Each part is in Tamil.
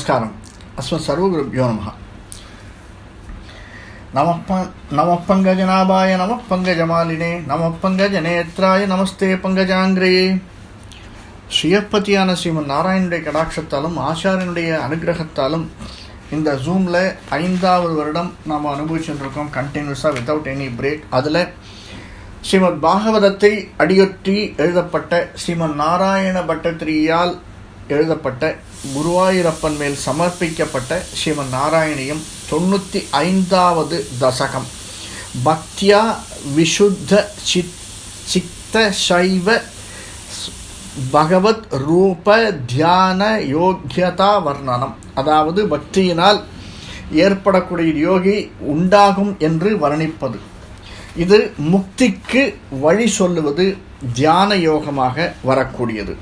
நமஸ்காரம் அஸ்மத் சர்வகுருப்யோ நம நமப்ப நமப்பங்கஜநாபாய நமப்பங்கஜமாலினே நமப்பங்கஜநேத்ராய நமஸ்தே பங்கஜாங்கிரே ஸ்ரீயப்பதியான ஸ்ரீமன் நாராயணுடைய கடாட்சத்தாலும் ஆச்சாரியனுடைய அனுகிரகத்தாலும் இந்த ஜூமில் ஐந்தாவது வருடம் நாம் அனுபவிச்சுருக்கோம் இருக்கோம் கண்டினியூஸாக வித்தவுட் எனி பிரேக் அதில் ஸ்ரீமத் பாகவதத்தை அடியொற்றி எழுதப்பட்ட ஸ்ரீமன் நாராயண பட்டத்திரியால் எழுதப்பட்ட குருவாயூரப்பன் மேல் சமர்ப்பிக்கப்பட்ட சிவ நாராயணியம் தொண்ணூற்றி ஐந்தாவது தசகம். பக்தியா விஷுத்த சித் சித்த சைவ பகவத் ரூப தியான யோக்கியதா வர்ணனம். அதாவது பக்தியினால் ஏற்படக்கூடிய யோகி உண்டாகும் என்று வர்ணிப்பது. இது முக்திக்கு வழி சொல்லுவது தியான யோகமாக வரக்கூடியது.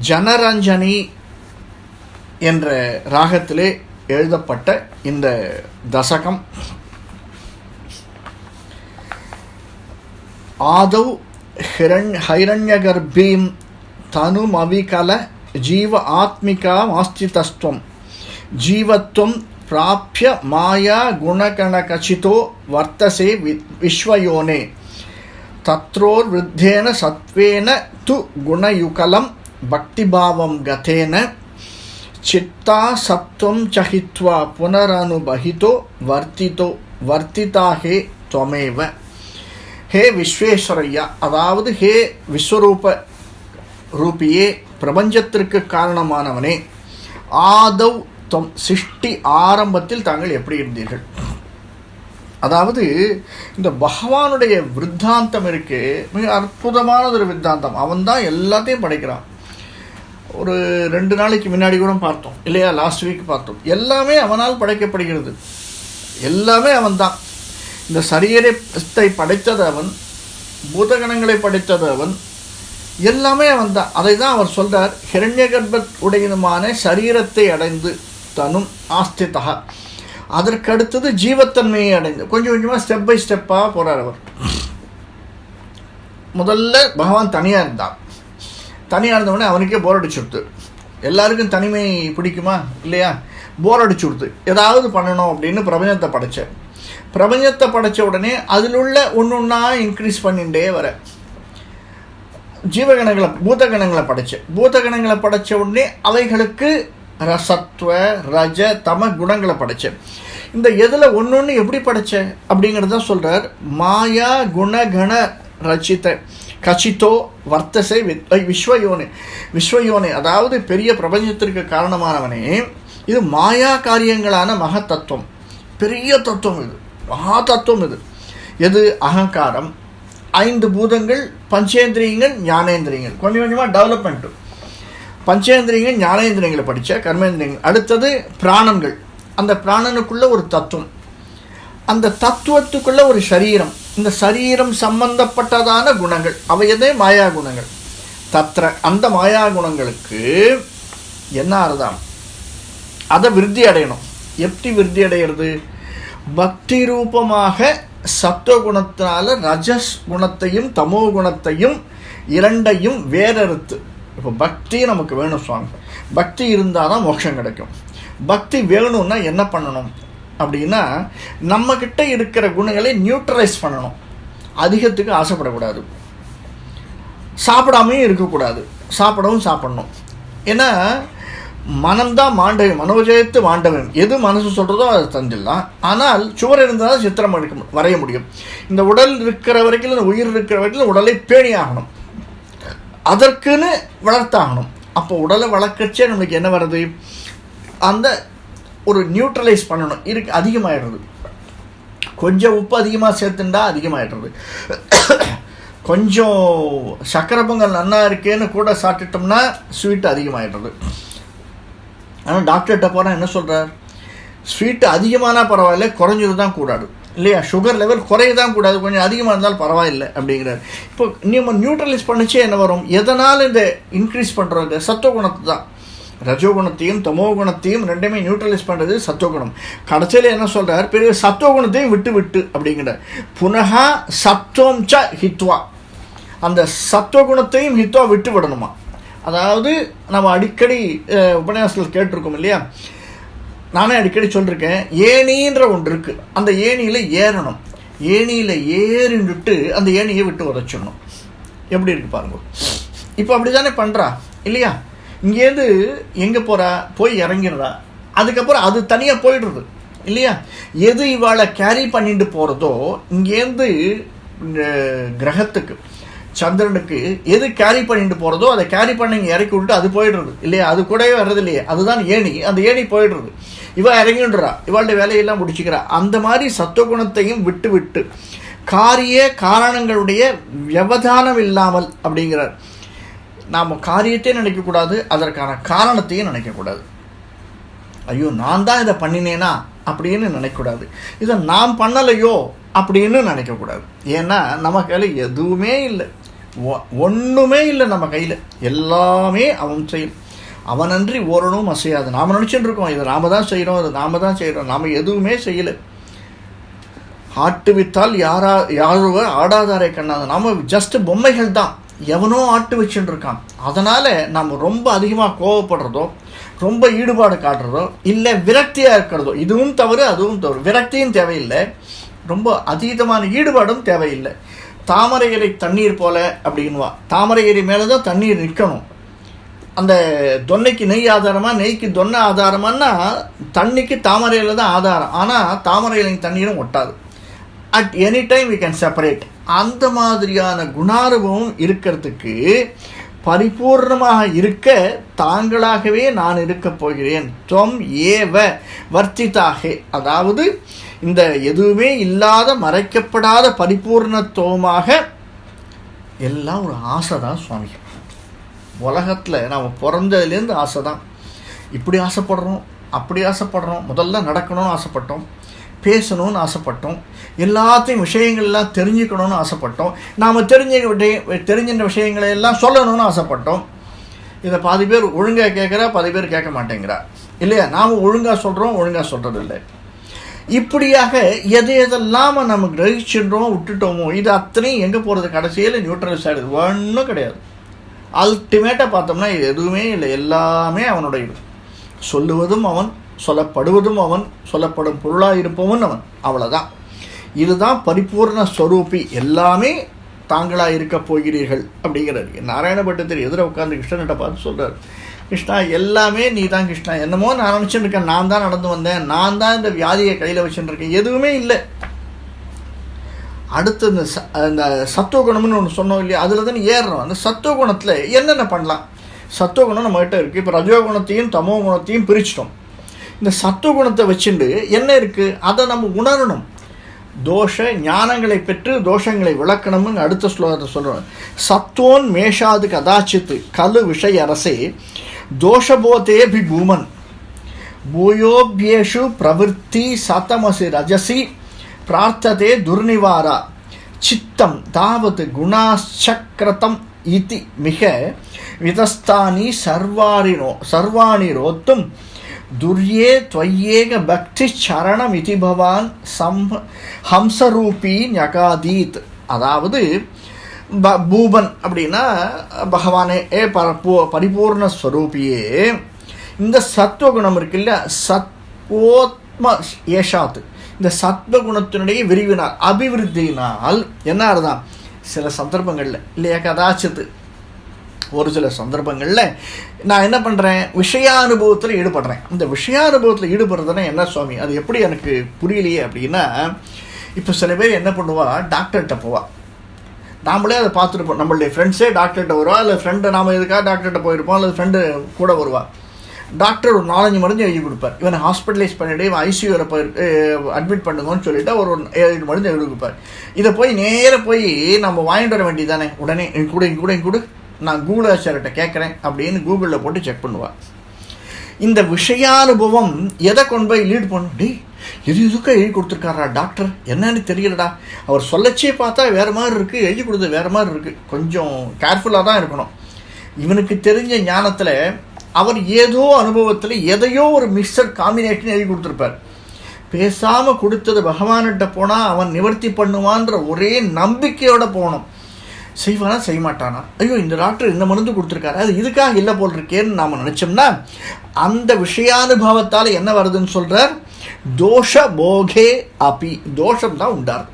ஜனரஞ்சனி என்ற ராகத்திலே எழுதப்பட்ட இந்த தசகம். ஆதௌ ஹிரண் ஹைரண்யகர்பீம் தனுமவிகல ஜீவ ஆத்மிகா மாஸ்திதஸ்துவம். ஜீவத்துவம் பிராபிய மாயா குணகணகச்சிதோ வர்த்தசே வி விஸ்வயோனே. தத்ரோர் விருத்தேன சத்வேன து குணயுகலம் பக்திபாவம் கதேன சித்தா சத்வம் சகித்வா புனரனுபகிதோ வர்த்திதோ வர்த்திதா ஹே துவமேவ. ஹே விஸ்வேஸ்வரையா அதாவது ஹே விஸ்வரூப ரூபியே பிரபஞ்சத்திற்கு காரணமானவனே ஆதவ் தொம் சிஷ்டி ஆரம்பத்தில் தாங்கள் எப்படி இருந்தீர்கள்? அதாவது இந்த பகவானுடைய விருத்தாந்தம் இருக்கு மிக அற்புதமான ஒரு வித்தாந்தம் அவன் தான் எல்லாத்தையும் படைக்கிறான். ஒரு ரெண்டு நாளைக்கு முன்னாடி கூட பார்த்தோம். இல்லையா? லாஸ்ட் வீக் பார்த்தோம். எல்லாமே அவனால் படைக்கப்படுகிறது. எல்லாமே அவன் தான் இந்த சரீரத்தை படைத்தது அவன். பூதகணங்களை படைத்தது அவன். எல்லாமே அவன் தான் அதை தான் அவர் சொல்கிறார் ஹிரண்ய கர்ப்பத்துடையதுமான சரீரத்தை அடைந்து தனும் ஆஸ்திதா அதற்கடுத்தது ஜீவத்தன்மையை அடைந்து கொஞ்சம் கொஞ்சமாக ஸ்டெப் பை ஸ்டெப்பாக போகிறார் அவர். முதல்ல பகவான் தனியாக இருந்தான் தனியாக இருந்தவொடனே அவனுக்கே போர் அடிச்சுடுத்து எல்லாருக்கும் தனிமை பிடிக்குமா? இல்லையா? போர் அடிச்சு கொடுத்து ஏதாவது பண்ணணும் அப்படின்னு பிரபஞ்சத்தை படைச்சேன். பிரபஞ்சத்தை படைச்ச உடனே அதில் உள்ள ஒன்று ஒன்றா இன்க்ரீஸ் பண்ணிகிட்டே வர. ஜீவகணங்களை பூதகணங்களை படைச்சேன். பூதகணங்களை படைச்ச உடனே அவைகளுக்கு ரசத்துவ ரஜ தம குணங்களை படைச்சேன். இந்த எதில் ஒன்று ஒன்று எப்படி படைச்சேன்? அப்படிங்கிறத சொல்கிறார் மாயா குணகண ரச்சித கச்சித்தோ வர்த்தசை விஸ்வயோனே. விஸ்வயோனே அதாவது பெரிய பிரபஞ்சத்திற்கு காரணமானவனே. இது மாயா காரியங்களான மகத்தத்துவம். பெரிய தத்துவம் இது. மகா தத்துவம் இது. எது? அகங்காரம். ஐந்து பூதங்கள் பஞ்சேந்திரியங்கள் ஞானேந்திரியங்கள். கொஞ்சம் கொஞ்சமாக டெவலப்மெண்ட்டு பஞ்சேந்திரியங்கள் ஞானேந்திரியங்களை படித்த கர்மேந்திரியங்கள். அடுத்தது பிராணங்கள். அந்த பிராணனுக்குள்ள ஒரு தத்துவம். அந்த தத்துவத்துக்குள்ள ஒரு சரீரம். இந்த சரீரம் சம்பந்தப்பட்டதான குணங்கள். அவையதே மாயா குணங்கள். தத்திர அந்த மாயா குணங்களுக்கு என்ன அர்த்தம்? அதை விருத்தி அடையணும். எப்படி விருத்தி அடைகிறது பக்தி ரூபமாக சத்துவ குணத்தினால ரஜஸ் குணத்தையும் தமோ குணத்தையும் இரண்டையும் வேறறுத்து. இப்போ பக்தி நமக்கு வேணும் சுவாமி. பக்தி இருந்தால் தான் மோட்சம் கிடைக்கும். பக்தி வேணும்னா என்ன பண்ணணும்? அப்படின்னா நம்மக்கிட்ட இருக்கிற குணங்களை நியூட்ரலைஸ் பண்ணணும். அதிகத்துக்கு ஆசைப்படக்கூடாது. சாப்பிடாமையும் இருக்கக்கூடாது. சாப்பிடவும் சாப்பிடணும். ஏன்னா மனம்தான் மாண்டவன் மனோஜயத்து மாண்டவன். எது மனசு சொல்கிறதோ அதை தந்துடலாம் ஆனால் சுவர் இருந்தால் சித்திரம் எடுக்க வரைய முடியும். இந்த உடல் இருக்கிற வரைக்கும் இந்த உயிர் இருக்கிற வரைக்கும் உடலை பேணி ஆகணும். அதற்குன்னு வளர்த்தாகணும். அப்போ உடலை வளர்க்கச்சே நம்மளுக்கு என்ன வருது அந்த ஒரு நியூட்ரலைஸ் பண்ணணும். இருக்கு அதிகமாகிடுறது கொஞ்சம் உப்பு அதிகமாக சேர்த்துண்டா அதிகமாகிடுறது கொஞ்சம் சக்கரை பொங்கல் நல்லா இருக்கேன்னு கூட சாப்பிட்டுட்டோம்னா ஸ்வீட் அதிகமாகிடுறது ஆனால் டாக்டர்கிட்ட போனால் என்ன சொல்கிறார் ஸ்வீட்டு அதிகமானால் பரவாயில்ல குறைஞ்சது தான் கூடாது. இல்லையா? சுகர் லெவல் குறையதான் கூடாது. கொஞ்சம் அதிகமாக இருந்தாலும் பரவாயில்லை அப்படிங்கிறார். இப்போ நம்ம நியூட்ரலைஸ் பண்ணிச்சே என்ன வரும்? எதனால் இந்த இன்க்ரீஸ் பண்ணுறது சத்துவ குணத்தை தான். ரஜோகுணத்தையும் தமோகுணத்தையும் ரெண்டுமே நியூட்ரலைஸ் பண்ணுறது சத்துவகுணம். கடைசியில் என்ன சொல்கிறார் பெரிய சத்துவகுணத்தையும் விட்டு விட்டு அப்படிங்கிறார். புனகா சத்துவம் ச ஹித்வா. அந்த சத்துவகுணத்தையும் ஹித்வா விட்டு விடணுமா அதாவது நம்ம அடிக்கடி உபன்யாசத்தில் கேட்டிருக்கோம் இல்லையா? நானே அடிக்கடி சொல்லியிருக்கேன் ஏணின்ற ஒன்று இருக்குது அந்த ஏணியில் ஏறணும். ஏணியில் ஏறிண்டுட்டு அந்த ஏணியை விட்டு உதச்சிடணும். எப்படி இருக்கு பாருங்க. இப்போ அப்படி தானே பண்ணுறா இல்லையா? இங்கேருந்து எங்கே போகிறா போய் இறங்கிடுறா. அதுக்கப்புறம் அது தனியாக போயிடுறது. இல்லையா? எது இவாளை கேரி பண்ணிட்டு போகிறதோ இங்கேருந்து கிரகத்துக்கு சந்திரனுக்கு எது கேரி பண்ணிட்டு போகிறதோ அதை கேரி பண்ணி இங்கே இறக்கி விட்டு அது போயிடுறது. இல்லையா? அது கூடவே வர்றது இல்லையே அதுதான் ஏணி. அந்த ஏணி போயிடுறது. இவ இறங்கிடுறா. இவாளுடைய வேலையெல்லாம் முடிச்சுக்கிறா. அந்த மாதிரி சத்துவகுணத்தையும் விட்டு விட்டு காரிய காரணங்களுடைய வியவதானம் இல்லாமல் அப்படிங்கிறார். நாம் காரியத்தையும் நினைக்கக்கூடாது அதற்கான காரணத்தையும் நினைக்கக்கூடாது. ஐயோ நான் தான் இதை பண்ணினேனா? அப்படின்னு நினைக்கக்கூடாது. இதை நான் பண்ணலையோ? அப்படின்னு நினைக்கக்கூடாது. ஏன்னா நம்ம கையில் எதுவுமே இல்லை. ஒ- இல்லை நம்ம கையில். எல்லாமே அவன் செய்யும். அவனன்றி ஓரணும் அசையாது. நாம் நினச்சிட்டு இருக்கோம் இதை நாம் தான் செய்கிறோம் இதை நாம் தான் செய்கிறோம் நாம் எதுவுமே செய்யலை. ஆட்டுவித்தால் யாரா யாரோ ஆடாதாரை கண்ணாது. நாம் ஜஸ்ட் பொம்மைகள் தான். எவனோ ஆட்டு வச்சுட்டு இருக்கான். அதனால் நம்ம ரொம்ப அதிகமாக கோவப்படுறதோ ரொம்ப ஈடுபாடு காட்டுறதோ இல்லை விரக்தியாக இருக்கிறதோ இதுவும் தவறு அதுவும் தவறு. விரக்தியும் தேவையில்லை. ரொம்ப அதீதமான ஈடுபாடும் தேவையில்லை. தாமரை இலை தண்ணீர் போல அப்படின்வா தாமரை இலை மேலே தான் தண்ணீர் நிற்கணும் அந்த தொன்னைக்கு நெய் ஆதாரமாக நெய்க்கு தொன்னை ஆதாரமானா தண்ணிக்கு தாமரையில் தான் ஆதாரம். ஆனால் தாமரை இலை தண்ணீரும் ஒட்டாது. At any time we can separate அந்த மாதிரியான குணானுபவம் இருக்கிறதுக்கு பரிபூர்ணமாக இருக்க தாங்களாகவே நான் இருக்கப் போகிறேன். தொம் ஏவ வர்த்திதாக. அதாவது இந்த எதுவுமே இல்லாத மறைக்கப்படாத பரிபூர்ணத்துவமாக எல்லாம் ஒரு ஆசை தான் சுவாமி. உலகத்தில் நாம் பிறந்ததுலேருந்து ஆசை தான் இப்படி ஆசைப்படுறோம் அப்படி ஆசைப்படுறோம் முதல்ல நடக்கணும்னு ஆசைப்பட்டோம். பேசணும்னு ஆசைப்பட்டோம். எல்லாத்தையும் விஷயங்கள்லாம் தெரிஞ்சுக்கணும்னு ஆசைப்பட்டோம். நாம் தெரிஞ்ச விடய தெரிஞ்சின்ற விஷயங்களை எல்லாம் சொல்லணும்னு ஆசைப்பட்டோம். இதை பாதி பேர் ஒழுங்காக கேட்குறா பாதி பேர் கேட்க மாட்டேங்கிறா. இல்லையா? நாம் ஒழுங்காக சொல்கிறோம் ஒழுங்காக சொல்கிறது இல்லை இப்படியாக எது எதெல்லாம் நம்ம கிரகிச்சின்றோம் விட்டுட்டோமோ இது அத்தனையும் எங்கே போகிறது கடைசியில் நியூட்ரல் சைடு. ஒன்றும் கிடையாது. அல்டிமேட்டாக பார்த்தோம்னா இது எதுவுமே இல்லை. எல்லாமே அவனுடைய இது. சொல்லுவதும் அவன் சொல்லப்படுவதும் அவன் சொல்லப்படும் பொருளாக இருப்பவன் அவன். அவ்வளோதான் இதுதான் பரிபூர்ண ஸ்வரூபி எல்லாமே தாங்களாக இருக்க போகிறீர்கள் அப்படிங்கிறார். நாராயணபட்டத்தில் எதிர உட்கார்ந்து கிருஷ்ணன்கிட்ட பார்த்து சொல்கிறார் கிருஷ்ணா எல்லாமே நீ தான் கிருஷ்ணா. என்னமோ நான் நினச்சிட்டு இருக்கேன் நான் தான் நடந்து வந்தேன். நான் தான் இந்த வியாதியை கையில் வச்சுட்டு இருக்கேன் எதுவுமே இல்லை. அடுத்து இந்த ச இந்த சத்துவகுணம்னு ஒன்று சொன்னோம் இல்லையா? அதில் தான் ஏறுறோம். அந்த சத்துவகுணத்தில் என்னென்ன பண்ணலாம்? சத்துவகுணம் நம்மகிட்ட இருக்குது இப்போ ரஜோகுணத்தையும் தமோ குணத்தையும் பிரிச்சிட்டோம். இந்த சத்துவகுணத்தை வச்சுண்டு என்ன இருக்குது அதை நம்ம உணரணும். தோஷ ஞானங்களை பெற்று தோஷங்களை விளக்கணும்னு அடுத்த ஸ்லோகத்தை சொல்கிறோம் சத்துவோன் மேஷாது கதாச்சித்து கலு விஷய அரசே தோஷபோதேபி பூமன். பூயோபியேஷு பிரவருத்தி சதமசி ரஜசி பிரார்த்ததே துர்நிவாரா. சித்தம் தாவது குணாச்சக்ரதம் இதி மிக விதஸ்தானி சர்வாரினோ சர்வாணி ரோத்தும் துர்யே துவையேக பக்தி சரணம் இதி பவான் சம் ஹம்சரூபி ஞகாதீத் அதாவது ப பூபன் அப்படின்னா பகவானே ஏ பூ பரிபூர்ண ஸ்வரூபியே. இந்த சத்துவ குணம் இருக்குல்ல சத்வோத்ம ஏஷாத்து இந்த சத்வ குணத்தினுடைய விரிவினால் அபிவிருத்தியினால் என்ன அர்த்தம்? சில சந்தர்ப்பங்களில் இல்லையா கதாச்சித்து ஒரு சில சந்தர்ப்பங்களில் நான் என்ன பண்ணுறேன் விஷயானுபவத்தில் ஈடுபடுறேன். இந்த விஷயானுபவத்தில் ஈடுபடுறதுன்னா என்ன சுவாமி? அது எப்படி எனக்கு புரியலையே அப்படின்னா இப்போ சில பேர் என்ன பண்ணுவா? டாக்டர்கிட்ட போவா. நாமளே அதை பார்த்துருப்போம். நம்மளுடைய ஃப்ரெண்ட்ஸே டாக்டர்கிட்ட வருவா இல்லை ஃப்ரெண்டு நாம் எதுக்காக டாக்டர்கிட்ட போயிருப்போம் அல்லது ஃப்ரெண்டு கூட வருவா. டாக்டர் ஒரு நாலஞ்சு மருந்து எழுதி கொடுப்பார். இவனை ஹாஸ்பிட்டலைஸ் பண்ணிவிட்டு இவன் ஐசியூவில் போய் அட்மிட் பண்ணுங்கன்னு சொல்லிட்டு ஒரு ஏழு மருந்து எழுதி கொடுப்பார். இதை போய் நேராக போய் நம்ம வாங்கிட்டு வர வேண்டியதானே உடனே என் கூட என் கூட என் கூட. நான் கூகுளாச்சார்கிட்ட கேட்குறேன் அப்படின்னு கூகுளில் போட்டு செக் பண்ணுவாள் இந்த விஷயானுபவம் எதை கொண்டு போய் லீட் பண்ணும்? டேய் இது இதுக்கு எழுதி கொடுத்துருக்காரா டாக்டர் என்னன்னு தெரியலடா. அவர் சொல்லச்சே பார்த்தா வேறு மாதிரி இருக்குது எழுதி கொடுத்தது வேறு மாதிரி இருக்குது கொஞ்சம் கேர்ஃபுல்லாக தான் இருக்கணும். இவனுக்கு தெரிஞ்ச ஞானத்தில் அவர் ஏதோ அனுபவத்தில் எதையோ ஒரு மிக்சர் காம்பினேஷன் எழுதி கொடுத்துருப்பார். பேசாமல் கொடுத்தது பகவான்கிட்ட போனால் அவன் நிவர்த்தி பண்ணுவான்ற ஒரே நம்பிக்கையோடு போகணும். செய்வானா செய்ய மாட்டானா ஐயோ இந்த டாக்டர் இந்த மருந்து கொடுத்துருக்காரு. அது இதுக்காக இல்லை போல் இருக்கேன்னு நாம் நினச்சோம்னா அந்த விஷயானுபவத்தால் என்ன வருதுன்னு சொல்கிறார் தோஷ போகே அபி. தோஷம் தான் உண்டார்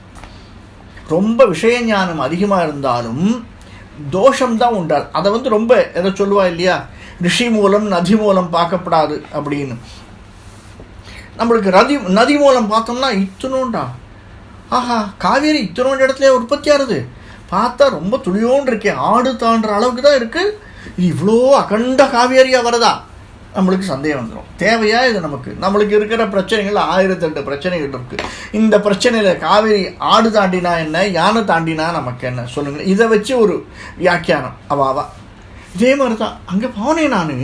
ரொம்ப விஷய ஞானம் அதிகமாக இருந்தாலும் தோஷம்தான் உண்டார் அதை வந்து ரொம்ப எதை சொல்லுவா இல்லையா? ரிஷி மூலம் நதி மூலம் பார்க்கப்படாது அப்படின்னு. நம்மளுக்கு நதி நதி மூலம் பார்த்தோம்னா இத்தனோண்டா ஆஹா காவேரி இத்தனோண்டு இடத்துல உற்பத்தியாகுது. பார்த்தா ரொம்ப துளியோண்டு இருக்கேன் ஆடு தாண்டுற அளவுக்கு தான் இருக்குது இது இவ்வளோ அகண்ட காவேரியாக வருதா? நம்மளுக்கு சந்தேகம் வந்துடும் தேவையா இது நமக்கு? நம்மளுக்கு இருக்கிற பிரச்சனைகள் ஆயிரத்தெட்டு பிரச்சனைகள் இருக்குது இந்த பிரச்சனையில் காவேரி ஆடு தாண்டினா என்ன? யானை தாண்டினா நமக்கு என்ன? சொல்லுங்கள் இதை வச்சு ஒரு வியாக்கியானம். அவாவா இதே மாதிரி தான் அங்கே போனேன் நான்.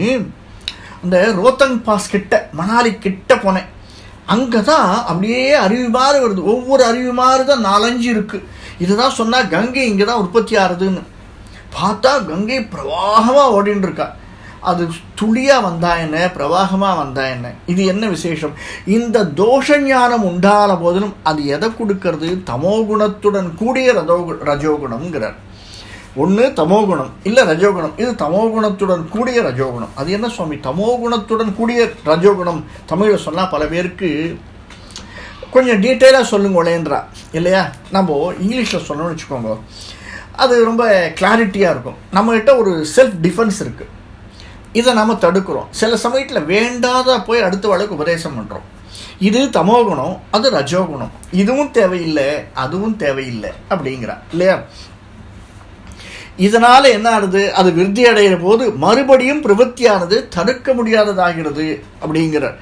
அந்த ரோத்தங் பாஸ் கிட்ட மணாலி கிட்ட போனேன். அங்கே தான் அப்படியே அருவி மாறு வருது. ஒவ்வொரு அருவி மாறு தான் நாலஞ்சு இருக்குது இதுதான் சொன்னால் கங்கை இங்கே தான் உற்பத்தி ஆகுதுன்னு. பார்த்தா கங்கை பிரவாகமாக ஓடின்னு இருக்கா அது துளியாக வந்தா என்ன? பிரவாகமாக வந்தா என்ன? இது என்ன விசேஷம்? இந்த தோஷ ஞானம் உண்டான போதிலும் அது எதை கொடுக்கறது? தமோகுணத்துடன் கூடிய ரதோ ரஜோகுணம்ங்கிறார். ஒன்று தமோகுணம் இல்லை ரஜோகுணம். இது தமோகுணத்துடன் கூடிய ரஜோகுணம். அது என்ன சுவாமி? தமோகுணத்துடன் கூடிய ரஜோகுணம். தமிழில் சொன்னால் பல பேருக்கு கொஞ்சம் டீட்டெயிலாக சொல்லுங்களேன்றா. இல்லையா? நம்ம இங்கிலீஷில் சொன்னோம்னு வச்சுக்கோங்க. அது ரொம்ப கிளாரிட்டியாக இருக்கும். நம்மகிட்ட ஒரு செல்ஃப் டிஃபென்ஸ் இருக்குது இதை நாம் தடுக்கிறோம். சில சமயத்தில் வேண்டாத போய் அடுத்த வழக்கு உபதேசம் பண்ணுறோம் இது தமோகுணம் அது ரஜோகுணம் இதுவும் தேவையில்லை அதுவும் தேவையில்லை அப்படிங்கிறா. இல்லையா? இதனால் என்ன ஆகுது? அது விருத்தி அடைகிற போது மறுபடியும் பிரவൃத்தியானது தடுக்க முடியாததாகிறது அப்படிங்கிறார்.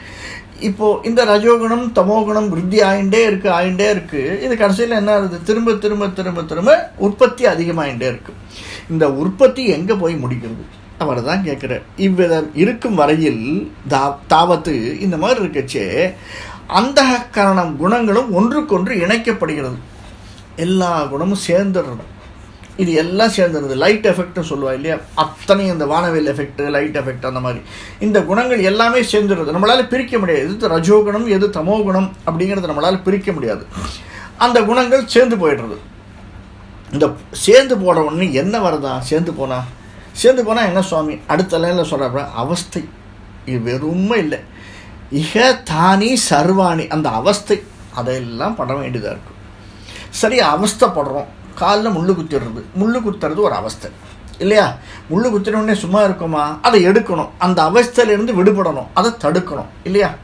இப்போ இந்த ரஜோகுணம் தமோகுணம் விருத்தி ஆயிண்டே இருக்கு ஆயிண்டே இருக்கு. இது கடைசியில் என்ன ஆகுது? திரும்ப திரும்ப திரும்ப திரும்ப உற்பத்தி அதிகமாயிண்டே இருக்கு. இந்த உற்பத்தி எங்கே போய் முடிக்கிறது? அவர் தான் கேட்குறார். இவ்விதம் இருக்கும் வரையில் தா தாவத்து இந்த மாதிரி இருக்கச்சே அந்த கரணம் குணங்களும் ஒன்றுக்கொன்று இணைக்கப்படுகிறது. எல்லா குணமும் சேர்ந்துடுறது இது எல்லாம் சேர்ந்துருது லைட் எஃபெக்ட்னு சொல்லுவா இல்லையா? அத்தனை இந்த வானவில் எஃபெக்ட் லைட் எஃபெக்ட் அந்த மாதிரி. இந்த குணங்கள் எல்லாமே சேர்ந்துருது நம்மளால் பிரிக்க முடியாது. எது ரஜோகுணம் எது தமோகுணம் அப்படிங்கிறத நம்மளால் பிரிக்க முடியாது. அந்த குணங்கள் சேர்ந்து போயிடுறது. இந்த சேர்ந்து போட உடனே என்ன வருதா? சேர்ந்து போனா? சேர்ந்து போனால் என்ன சுவாமி? அடுத்த லைனில் சொல்கிறப்ப அவஸ்தை. இது வெறுமை இல்லை. இக தானி சர்வாணி. அந்த அவஸ்தை. அதையெல்லாம் பட வேண்டியதாக இருக்கும் சரி அவஸ்தைப்படுறோம். காலில் முள் குத்திடுறது. முள் குத்துறது ஒரு அவஸ்தை. இல்லையா? முள்ளு குத்தினோடனே சும்மா இருக்குமா? அதை எடுக்கணும். அந்த அவஸ்தையிலேருந்து விடுபடணும். அதை தடுக்கணும். இல்லையா?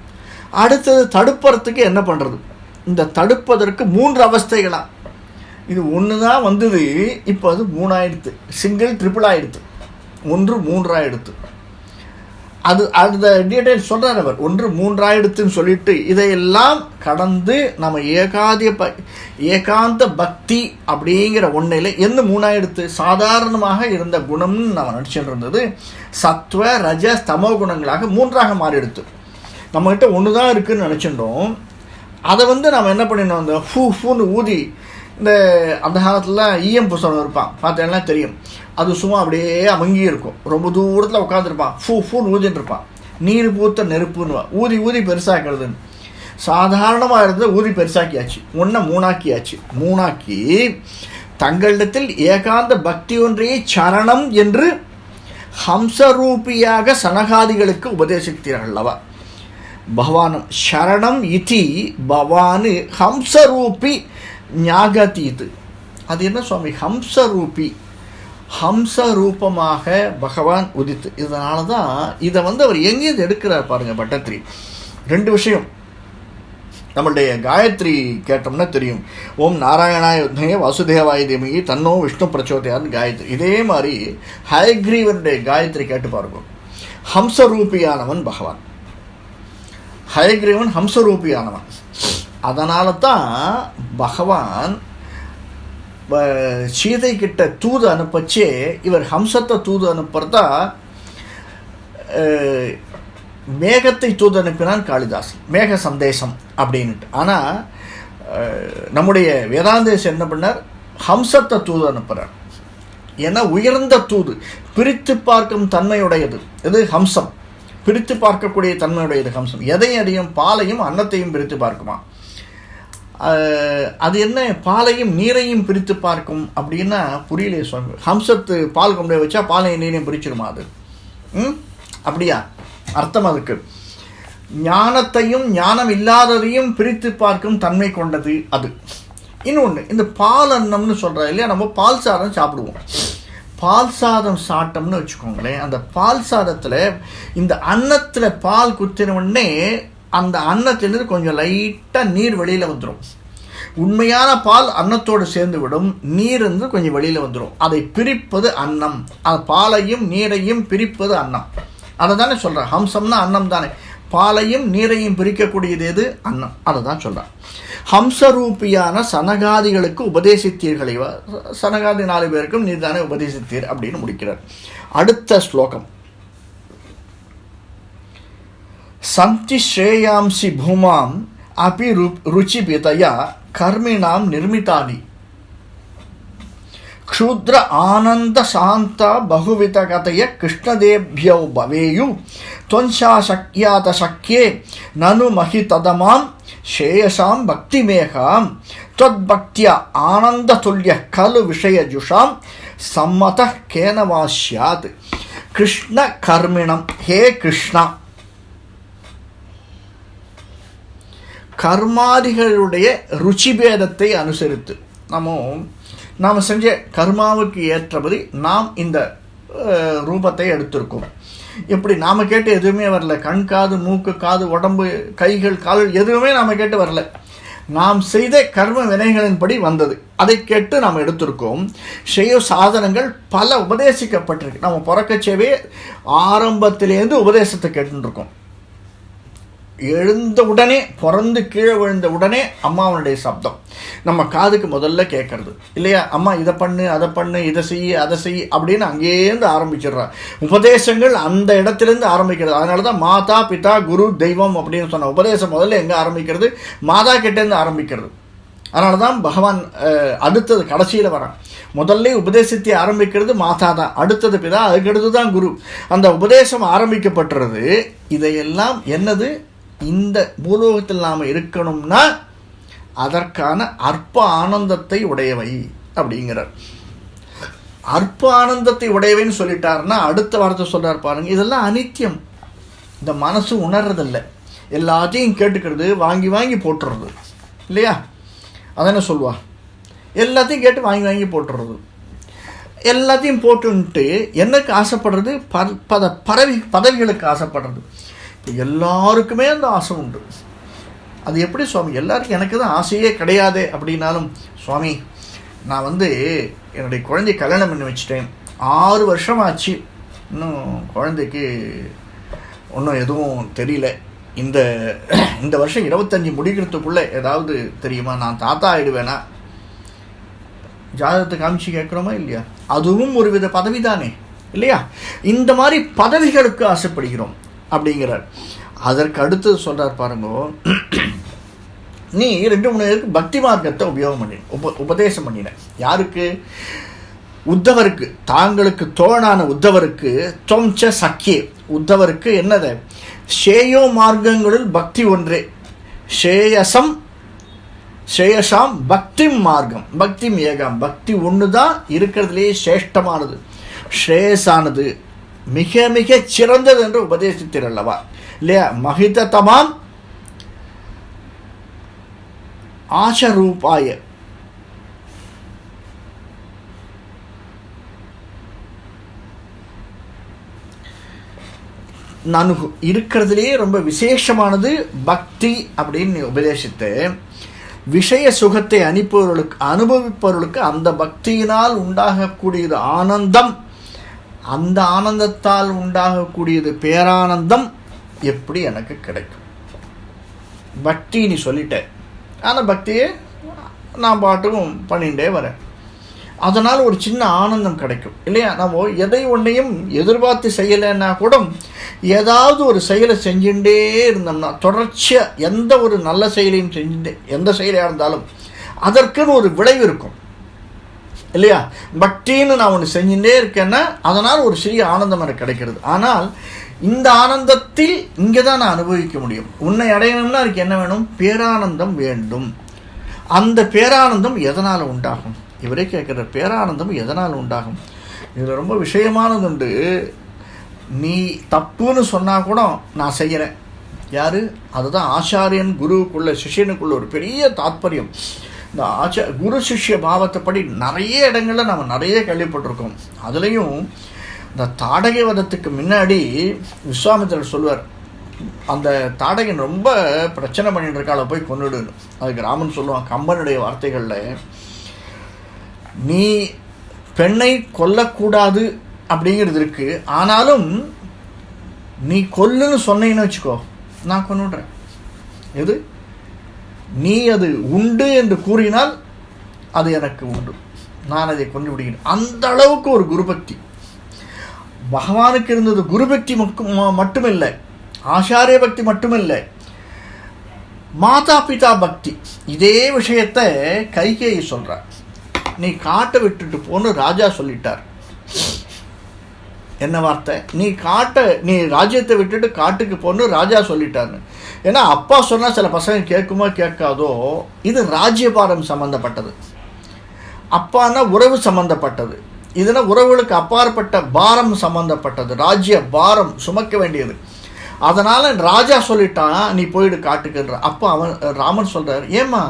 அடுத்தது தடுப்புறத்துக்கு என்ன பண்ணுறது இந்த தடுப்பதற்கு மூன்று அவஸ்தைகளா? இது ஒன்று தான் வந்தது. இப்போ அது மூணாயிடுத்து. சிங்கிள் ட்ரிபிள் ஆயிடுத்து. ஒன்று மூன்றாயிடுத்து. அது அந்த டீட்டெயில் சொல்கிறார் அவர். ஒன்று மூன்றாயிடுத்துன்னு சொல்லிட்டு இதையெல்லாம் கடந்து நம்ம ஏகாதிய ப ஏகாந்த பக்தி அப்படிங்கிற ஒன்றையில் எந்த மூணாயிடுத்து சாதாரணமாக இருந்த குணம்னு நம்ம நினச்சிட்டு இருந்தது சத்வ ரஜ ஸ்தமோ குணங்களாக மூன்றாக மாறிடுத்து. நம்மகிட்ட ஒன்று தான் இருக்குதுன்னு நினச்சிட்டோம் அதை வந்து நம்ம என்ன பண்ணிடணும் அந்த ஃபூ ஃபூன்னு ஊதி இந்த அந்த காலத்தில் ஈயம் புஸ்தகம் இருப்பான். பார்த்தேன்னா தெரியும். அது சும்மா அப்படியே அமங்கி இருக்கும். ரொம்ப தூரத்தில் உட்காந்துருப்பான் ஃபூ ஃபூன்னு ஊதிட்டு இருப்பான். நீர் பூத்த நெருப்புன்னு ஊதி ஊதி பெருசாக்கிறதுன்னு சாதாரணமாக இருந்தது ஊதி பெருசாக்கியாச்சு. ஒன்றை மூணாக்கியாச்சு. மூணாக்கி தங்களிடத்தில் ஏகாந்த பக்தி ஒன்றையே சரணம் என்று ஹம்சரூபியாக சனகாதிகளுக்கு உபதேசித்தீர்கள் அல்லவா பகவானம் சரணம் இதி பவானு ஹம்சரூபி ஞாகதீது. அது என்ன சுவாமி? ஹம்சரூபி. ஹம்ச ரூபமாக பகவான் உதித்து. இதனால தான் இதை வந்து அவர் எங்கேருந்து எடுக்கிறார் பாருங்கள் பட்டத்ரி ரெண்டு விஷயம். நம்மளுடைய காயத்ரி கேட்டோம்னா தெரியும். ஓம் நாராயணாய யுத்தே வாசுதேவாய தேமிகி தன்னோ விஷ்ணு பிரச்சோதையான்னு காயத்ரி. இதே மாதிரி ஹயக்ரீவனுடைய காயத்ரி கேட்டு பாருங்க. ஹம்சரூபியானவன் பகவான். ஹயக்ரீவன் ஹம்சரூபியானவன். அதனால தான் பகவான் சீதை கிட்ட தூது அனுப்பச்சு இவர் ஹம்சத்தை தூது அனுப்புறதா மேகத்தை தூது அனுப்பினான் காளிதாஸ் மேக சந்தேசம் அப்படின்ட்டு ஆனால் நம்முடைய வேதாந்தேஷ் என்ன பண்ணார்? ஹம்சத்தை தூது அனுப்புகிறார் ஏன்னா உயர்ந்த தூது. பிரித்து பார்க்கும் தன்மையுடையது. இது ஹம்சம். பிரித்து பார்க்கக்கூடிய தன்மையுடையது ஹம்சம். எதையும் அதையும் பாலையும் அன்னத்தையும் பிரித்து பார்க்குமா? அது என்ன? பாலையும் நீரையும் பிரித்து பார்க்கும் அப்படின்னா புரியலையே சுவாமி. ஹம்சத்து பால் கொண்டு போய் வச்சா பாலையும் நீரையும் பிரிச்சிருமா அது? ம்? அப்படியா? அர்த்தம் அதுக்கு. ஞானத்தையும் ஞானம் இல்லாததையும் பிரித்து பார்க்கும் தன்மை கொண்டது அது. இன்னொன்று இந்த பால் அன்னம்னு சொல்கிறோம் இல்லையா? நம்ம பால் சாதம் சாப்பிடுவோம். பால் சாதம் சாப்பிட்டோம்னு வச்சுக்கோங்களேன் அந்த பால் சாதத்தில் இந்த அன்னத்தில் பால் குத்தின உடனே அந்த அன்னத்திலிருந்து கொஞ்சம் லைட்டாக நீர் வெளியில் வந்துடும் உண்மையான பால் அன்னத்தோடு சேர்ந்து விடும் நீர் வந்து கொஞ்சம் வெளியில் வந்துடும் அதை பிரிப்பது அன்னம். அது பாலையும் நீரையும் பிரிப்பது அன்னம். அதை தானே சொல்கிறேன் ஹம்சம்னா அன்னம் தானே பாலையும் நீரையும் பிரிக்கக்கூடியது எது? அன்னம். அதை தான் சொல்கிறேன் ஹம்சரூபியான சனகாதிகளுக்கு உபதேசித்தீர்களை. சனகாதி நாலு பேருக்கும் நீர் தானே உபதேசித்தீர் அப்படின்னு முடிக்கிறார். அடுத்த ஸ்லோகம். சந்தி ஸ்ரேயாம்சி பூமாம் அபி ருச்சிபிதயா கர்மிணாம் நிர்மிதானி க்ஷூத்ர ஆனந்த சாந்த பகுவித கதைய கிருஷ்ணதேபியோ பவேயு தொன்ஷா சக்யாத சக்கியே நனு மகிததமாம் ஷேயசாம் பக்திமேகாம் தொத்பக்திய ஆனந்ததுல்ய கலு விஷயஜுஷாம் சம்மத கேனவா சியாத் கிருஷ்ண கர்மிணம் ஹே கிருஷ்ணா கர்மாதிகளுடைய ருச்சிபேதத்தை அனுசரித்து. நம்ம நாம் செஞ்ச கர்மாவுக்கு ஏற்றபடி நாம் இந்த ரூபத்தை எடுத்திருக்கோம். எப்படி நாம் கேட்டு எதுவுமே வரல. கண் காது மூக்கு காது உடம்பு கைகள் கால்கள் எதுவுமே நாம் கேட்டு வரல. நாம் செய்த கர்ம வினைகளின்படி வந்தது. அதை கேட்டு நாம் எடுத்திருக்கோம். செய்ய சாதனங்கள் பல உபதேசிக்கப்பட்டிருக்கு. நம்ம பிறக்கச்சேவே ஆரம்பத்திலேருந்து உபதேசத்தை கேட்டுருக்கோம். எழுந்த உடனே பிறந்து கீழே விழுந்த உடனே அம்மாவனுடைய சப்தம். நம்ம காதுக்கு முதல்ல கேட்கறது. இல்லையா? அம்மா இதை பண்ணு அதை பண்ணு இதை செய் அதை செய் அப்படின்னு அங்கேருந்து ஆரம்பிச்சிடுறா. உபதேசங்கள் அந்த இடத்துலேருந்து ஆரம்பிக்கிறது. அதனால தான் மாதா பிதா குரு தெய்வம் அப்படின்னு சொன்ன உபதேசம் முதல்ல எங்கே ஆரம்பிக்கிறது? மாதா கிட்டேருந்து ஆரம்பிக்கிறது. அதனால தான் பகவான் அடுத்தது கடைசியில் வரான். முதல்ல உபதேசத்தை ஆரம்பிக்கிறது மாதா தான். அடுத்தது பிதா அதுக்கடுத்து தான் குரு. அந்த உபதேசம் ஆரம்பிக்கப்பட்டுறது இதையெல்லாம் என்னது? இந்த பூலோகத்தில் நாம் இருக்கணும்னா அதற்கான அற்ப ஆனந்தத்தை உடையவை அப்படிங்கிறார். அற்ப ஆனந்தத்தை உடையவைன்னு சொல்லிட்டாருன்னா அடுத்த வார்த்தை சொல்கிறார் பாருங்க இதெல்லாம் அனித்தியம். இந்த மனசு உணர்றதில்ல. எல்லாத்தையும் கேட்டுக்கிறது வாங்கி வாங்கி போட்டுறது. இல்லையா? அதானே சொல்லுவா எல்லாத்தையும் கேட்டு வாங்கி வாங்கி போட்டுறது. எல்லாத்தையும் போட்டுன்ட்டு என்னக்கு ஆசைப்படுறது? ப பத பதவி பதவிகளுக்கு ஆசைப்படுறது. எல்லாருக்குமே அந்த ஆசை உண்டு. அது எப்படி சுவாமி? எல்லாருக்கும் எனக்கு தான் ஆசையே கிடையாது அப்படின்னாலும் சுவாமி நான் வந்து என்னுடைய குழந்தை கல்யாணம் பண்ணி வச்சுட்டேன். ஆறு வருஷம் ஆச்சு இன்னும் குழந்தைக்கு ஒன்றும் எதுவும் தெரியல. இந்த இந்த வருஷம் இருபத்தஞ்சி முடிக்கிறதுக்குள்ளே ஏதாவது தெரியுமா? நான் தாத்தா ஆகிடுவேனா ஜாதகத்தை காமிச்சு கேட்குறோமா இல்லையா? அதுவும் ஒரு வித பதவி தானே இல்லையா? இந்த மாதிரி பதவிகளுக்கு ஆசைப்படுகிறோம். அப்படிங்கிறார். அதற்கு அடுத்து சொல்கிறார் பாருங்கோ நீ ரெண்டு மூணு பேருக்கு பக்தி மார்க்கத்தை உபயோகம் பண்ணி உப உபதேசம் பண்ணின. யாருக்கு? உத்தவருக்கு. தாங்களுக்கு தோழனான உத்தவருக்கு தொம்ச சக்கியே உத்தவருக்கு என்னது? ஷேயோ மார்க்கங்களில் பக்தி ஒன்றே. ஷேயசம் ஸ்ரேயசாம் பக்தி மார்க்கம். பக்தி ஏகம். பக்தி ஒன்று தான் இருக்கிறதுலேயே சிரேஷ்டமானது. ஸ்ரேயஸானது மிக மிக சிறந்தது என்று உபதேசித்தீர் அல்லவா இல்லையா மகிததமாம் ஆசரூபாய. நான் இருக்கிறதுலேயே ரொம்ப விசேஷமானது பக்தி அப்படின்னு உபதேசித்து விஷய சுகத்தை அனுப்புபவர்களுக்கு அனுபவிப்பவர்களுக்கு அந்த பக்தியினால் உண்டாகக்கூடியது ஆனந்தம். அந்த ஆனந்தத்தால் உண்டாகக்கூடியது பேரானந்தம் எப்படி எனக்கு கிடைக்கும்? பக்தி நீ சொல்லிட்ட. ஆனால் பக்தியை நான் பாட்டுக்கும் பண்ணிகிட்டே வரேன். அதனால் ஒரு சின்ன ஆனந்தம் கிடைக்கும். இல்லையா? நம்ம எதை ஒன்றையும் எதிர்பார்த்து செய்யலைன்னா கூட ஏதாவது ஒரு செயலை செஞ்சுட்டே இருந்தோம்னா தொடர்ச்சியாக எந்த ஒரு நல்ல செயலையும் செஞ்சுட்டே எந்த செயலாக இருந்தாலும் அதற்குன்னு ஒரு விளைவு இருக்கும். இல்லையா? பக்தின்னு நான் ஒன்று செஞ்சுட்டே இருக்கேன்னா அதனால் ஒரு சிறிய ஆனந்தம் எனக்கு கிடைக்கிறது. ஆனால் இந்த ஆனந்தத்தில் இங்கே தான் நான் அனுபவிக்க முடியும். உன்னை அடையணும்னா அதுக்கு என்ன வேணும்? பேரானந்தம் வேண்டும். அந்த பேரானந்தம் எதனால் உண்டாகும்? இவரே கேட்குற பேரானந்தம் எதனால் உண்டாகும்? இதில் ரொம்ப விஷயமானது உண்டு. நீ தப்புன்னு சொன்னால் கூட நான் செய்கிறேன் யார்? அதுதான் ஆச்சாரியன் குருவுக்குள்ள சிஷ்யனுக்குள்ள ஒரு பெரிய தாத்பரியம். இந்த ஆச்ச குரு சிஷ்ய பாவத்தைப்படி நிறைய இடங்களில் நம்ம நிறைய கேள்விப்பட்டிருக்கோம். அதுலேயும் இந்த தாடகை வதத்துக்கு முன்னாடி விஸ்வாமித்திரர் சொல்வார் அந்த தாடகன் ரொம்ப பிரச்சனை பண்ணிட்டு இருக்காள போய் கொண்டுடுன்னு அதுக்கு ராமன் சொல்லுவான் கம்பனுடைய வார்த்தைகளில் நீ பெண்ணை கொல்லக்கூடாது அப்படிங்கிறது இருக்கு. ஆனாலும் நீ கொல்லுன்னு சொன்னீங்கன்னு வச்சுக்கோ நான் கொண்டுடுறேன் எது? நீ அது உண்டு என்று கூறினால் அது எனக்கு உண்டு. நான் அதை கொண்டு விடுகிறேன். அந்த அளவுக்கு ஒரு குருபக்தி. பகவானுக்கு இருந்தது குருபக்தி மட்டுமில்லை. ஆச்சாரிய பக்தி மட்டுமில்லை. மாதா பிதா பக்தி. இதே விஷயத்தை கைகேயி சொல்கிறார் நீ காட்டை விட்டுட்டு போன்னு ராஜா சொல்லிட்டார். என்ன வார்த்தை? நீ காட்டை நீ ராஜ்யத்தை விட்டுட்டு காட்டுக்கு போன்னு ராஜா சொல்லிட்டாரு. ஏன்னா அப்பா சொன்னால் சில பசங்க கேட்குமோ கேட்காதோ இது ராஜ்யபாரம் சம்மந்தப்பட்டது அப்பான்னா உறவு சம்மந்தப்பட்டது இதுனா உறவுகளுக்கு அப்பாற்பட்ட பாரம் சம்மந்தப்பட்டது ராஜ்ய பாரம் சுமக்க வேண்டியது. அதனால் ராஜா சொல்லிட்டான் நீ போயிடு காட்டுக்குன்ற. அப்போ அவன் ராமன் சொல்கிறார் ஏம்மா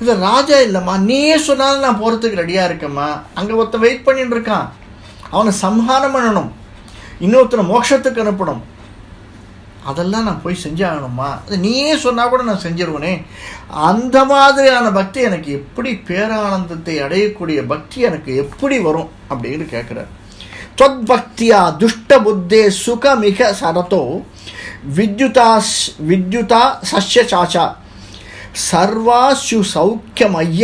இது ராஜா இல்லைம்மா. நீயே சொன்னாலும் நான் போகிறதுக்கு ரெடியாக இருக்கேம்மா. அங்கே ஒருத்தன் வெயிட் பண்ணிட்டு இருக்கான். அவனை சம்ஹாரம் பண்ணணும். இன்னொருத்தனை மோட்சத்துக்கு அனுப்பணும். அதெல்லாம் நான் போய் செஞ்சாகணுமா அது நீயே சொன்னால் கூட நான் செஞ்சிருவனே. அந்த மாதிரியான பக்தி எனக்கு எப்படி பேரானந்தத்தை அடையக்கூடிய பக்தி எனக்கு எப்படி வரும் அப்படின்னு கேட்குறார். தொத் பக்தியா துஷ்ட புத்தே சுகமிக சரதோ வித்யுதா வித்யுதா சஷ்ய சாச்சா. சர்வாசு சௌக்கியமைய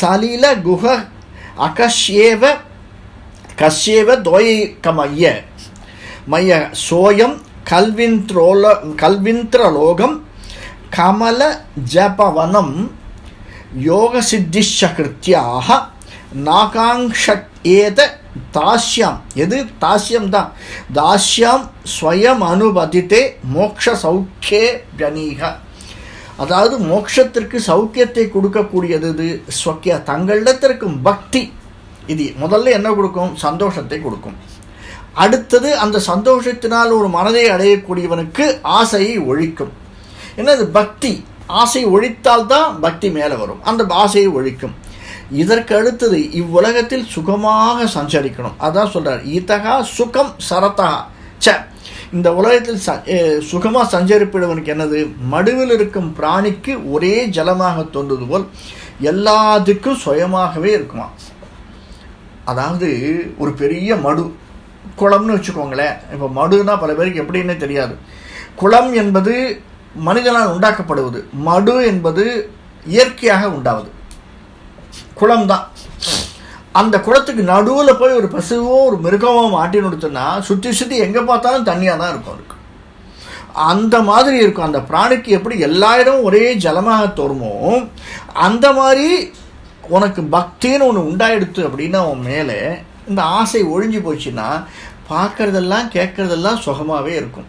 சலில குஹ அகஷ்யேவ கஷ்யேவ தோயக்கமைய மய சோயம் கல்வின்த்ரோல கல்விந்திரலோகம் கமல ஜபவனம் யோக சித்திஷகிருத்தியாக நாகாங்ஷக் ஏத தாஸ்யம் எது? தாஸ்யம் தான். தாஸ்யம் ஸ்வயம் அனுபதித்தே மோக்ஷ சௌக்கியே ஜனீக அதாவது மோட்சத்திற்கு சௌக்கியத்தை கொடுக்கக்கூடியது இது. ஸ்வக்கிய தங்களிடத்திற்கும் பக்தி. இது முதல்ல என்ன கொடுக்கும்? சந்தோஷத்தை கொடுக்கும். அடுத்தது அந்த சந்தோஷத்தினால் ஒரு மனதை அடையக்கூடியவனுக்கு ஆசையை ஒழிக்கும். என்னது? பக்தி. ஆசை ஒழித்தால்தான் பக்தி மேலே வரும். அந்த ஆசையை ஒழிக்கும். இதற்கு அடுத்தது இவ்வுலகத்தில் சுகமாக சஞ்சரிக்கணும். அதான் சொல்கிறார் இதகா சுகம் சரதா ச இந்த உலகத்தில் ச சுகமாக சஞ்சரிப்பிடுவனுக்கு என்னது? மடுவில் இருக்கும் பிராணிக்கு ஒரே ஜலமாக தோன்றுவது போல் எல்லாத்துக்கும் சுயமாகவே இருக்குமா? அதாவது ஒரு பெரிய மடு. குளம்னு வச்சுக்கோங்களேன். இப்போ மடுனா பல பேருக்கு எப்படின்னே தெரியாது. குளம் என்பது மனிதனால் உண்டாக்கப்படுவது. மடு என்பது இயற்கையாக உண்டாவது. குளம் தான். அந்த குளத்துக்கு நடுவில் போய் ஒரு பசுவோ ஒரு மிருகமோ மாட்டி கொடுத்தோன்னா சுற்றி சுற்றி எங்கே பார்த்தாலும் தண்ணியாக தான் இருக்கும் அதுக்கு. அந்த மாதிரி இருக்கும். அந்த பிராணிக்கு எப்படி எல்லா இடமும் ஒரே ஜலமாக தோறுமோ அந்த மாதிரி உனக்கு பக்தின்னு ஒன்று உண்டாயிடுத்து அப்படின்னா உன் மேலே இந்த ஆசை ஒழிஞ்சு போச்சுன்னா பார்க்குறதெல்லாம் கேட்குறதெல்லாம் சுகமாகவே இருக்கும்.